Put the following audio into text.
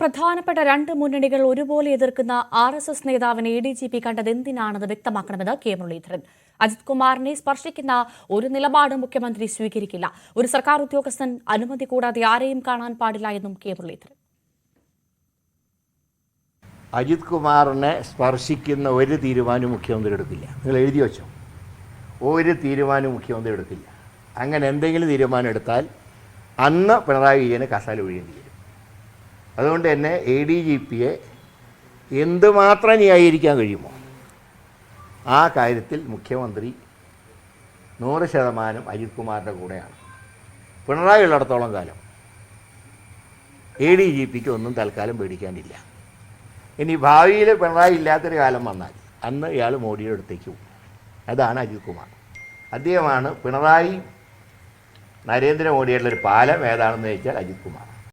പ്രധാനപ്പെട്ട രണ്ട് മുന്നണികൾ ഒരുപോലെ എതിർക്കുന്ന ആർ എസ് എസ് നേതാവിനെ എ ഡി ജി പി കണ്ടത് എന്തിനാണെന്ന് വ്യക്തമാക്കണമെന്ന് കെ മുരളീധരൻ. അജിത് കുമാറിനെ സ്പർശിക്കുന്ന ഒരു നിലപാടും മുഖ്യമന്ത്രി സ്വീകരിക്കില്ല. ഒരു സർക്കാർ ഉദ്യോഗസ്ഥൻ അനുമതി കൂടാതെ ആരെയും കാണാൻ പാടില്ല എന്നും കെ മുരളീധരൻ. അജിത് കുമാറിനെ സ്പർശിക്കുന്ന ഒരു തീരുമാനം മുഖ്യമന്ത്രി എടുക്കില്ല നിങ്ങൾ എഴുതി വെച്ചോ? ഒരു തീരുമാനം മുഖ്യമന്ത്രി എടുക്കില്ല അങ്ങനെ എന്തെങ്കിലും തീരുമാനം എടുത്താൽ അന്ന് പിണറായി വിജയന് കസാല ഒഴിയേണ്ടി അതുകൊണ്ട് തന്നെ എ ഡി ജി പിയെ എന്തുമാത്രം ന്യായീകരിക്കാൻ കഴിയുമോ ആ കാര്യത്തിൽ മുഖ്യമന്ത്രി നൂറ് ശതമാനം അജിത് കുമാറിന്റെ കൂടെയാണ്. പിണറായി ഉള്ളിടത്തോളം കാലം എ ഡി ജി പിക്ക് ഒന്നും തൽക്കാലം പേടിക്കാനില്ല. ഇനി ഭാവിയിൽ പിണറായി ഇല്ലാത്തൊരു കാലം വന്നാൽ അന്ന് ഇയാൾ മോഡിയുടെ അടുത്തേക്ക് പോകും. അതാണ് അജിത് കുമാർ അദ്ദേഹമാണ് പിണറായി നരേന്ദ്രമോദിയുടെ ഒരു പാലം ഏതാണെന്ന് ചോദിച്ചാൽ അജിത് കുമാർ